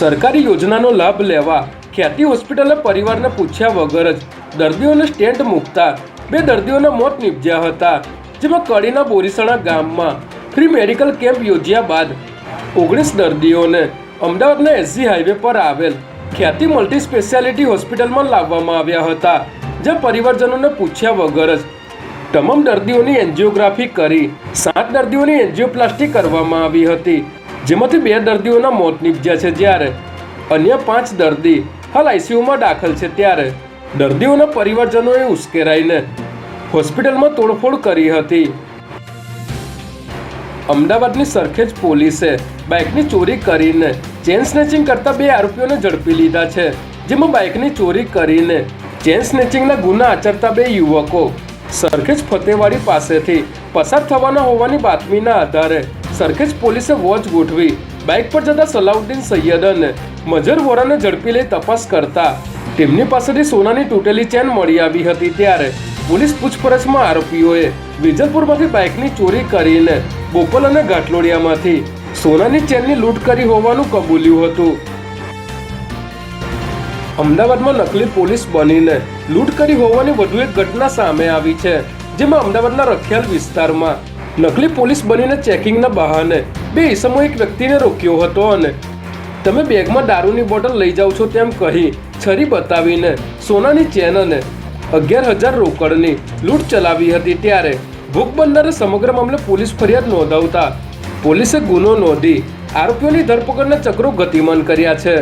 સરકારી યોજનાનો લાભ લેવા ખ્યાતિ હોસ્પિટલે પરિવારને પૂછ્યા વગર જ દર્દીઓને સ્ટેન્ટ મૂકતા બે દર્દીઓના મોત નીપજ્યા હતા, જેમાં કડીના બોરીસણા ગામમાં ફ્રી મેડિકલ કેમ્પ યોજ્યા બાદ ઓગણીસ દર્દીઓને અમદાવાદના એસજી હાઈવે પર આવેલ ખ્યાતિ મલ્ટી સ્પેશિયાલિટી હોસ્પિટલમાં લાવવામાં આવ્યા હતા, જ્યાં પરિવારજનોને પૂછ્યા વગર જ તમામ દર્દીઓની એન્જિયોગ્રાફી કરી સાત દર્દીઓની એન્જિયોપ્લાસ્ટી કરવામાં આવી હતી. જેમાંથી બે દર્દીઓના મોત નીપજ્યા છે જ્યારે અન્ય પાંચ દર્દી હાલ આઈસીયુમાં દાખલ છે ત્યારે દર્દીઓના પરિવારજનોએ ઉશ્કેરાઈને હોસ્પિટલમાં તોડફોડ કરી હતી. અમદાવાદની સરખેજ પોલીસે બાઇકની ચોરી કરીને ચેન સ્નેચિંગ કરતા બે આરોપીઓને ઝડપી લીધા છે, જેમાં બાઇકની ચોરી કરીને ચેન સ્નેચિંગના ગુના આચરતા બે યુવકો સરખેજ ફતેવાડી પાસેથી પસાર થવાના હોવાની બાતમીના આધારે સરખેજ પોલીસે વોચ ગોઠવી બાઇક પર જતા સલાઉદ્દીન સૈયદ અને મજર વોરાને ઝડપી લઈ તપાસ કરતા તેમની પાસેથી સોનાની તૂટેલી ચેન મળી આવી હતી ત્યારે પોલીસ પૂછપરછમાં આરોપીઓએ વિજલપુરમાંથી બાઇકની ચોરી કરીને બોપલ અને ઘાટલોડિયામાંથી સોનાની ચેનની લૂંટ કરી હોવાનું કબૂલ્યું હતું. અમદાવાદમાં નકલી પોલીસ બનીને લૂંટ કરી હોવાની વધુ એક ઘટના સામે આવી છે, જેમાં અમદાવાદના રખિયાલ વિસ્તારમાં નકલી પોલીસ બનીને ચેકિંગના બહાને બે ઈસમો એક વ્યક્તિને રોક્યો હતો અને તમે બેગમાં દારૂની બોટલ લઈ જાઓ છો તેમ કહી છરી બતાવીને સોનાની ચેન અને અગિયાર હજાર રોકડની લૂંટ ચલાવી હતી ત્યારે ભૂખ બનનારે સમગ્ર મામલે પોલીસ ફરિયાદ નોંધાવતા પોલીસે ગુનો નોંધી આરોપીઓની ધરપકડના ચક્રો ગતિમાન કર્યા છે.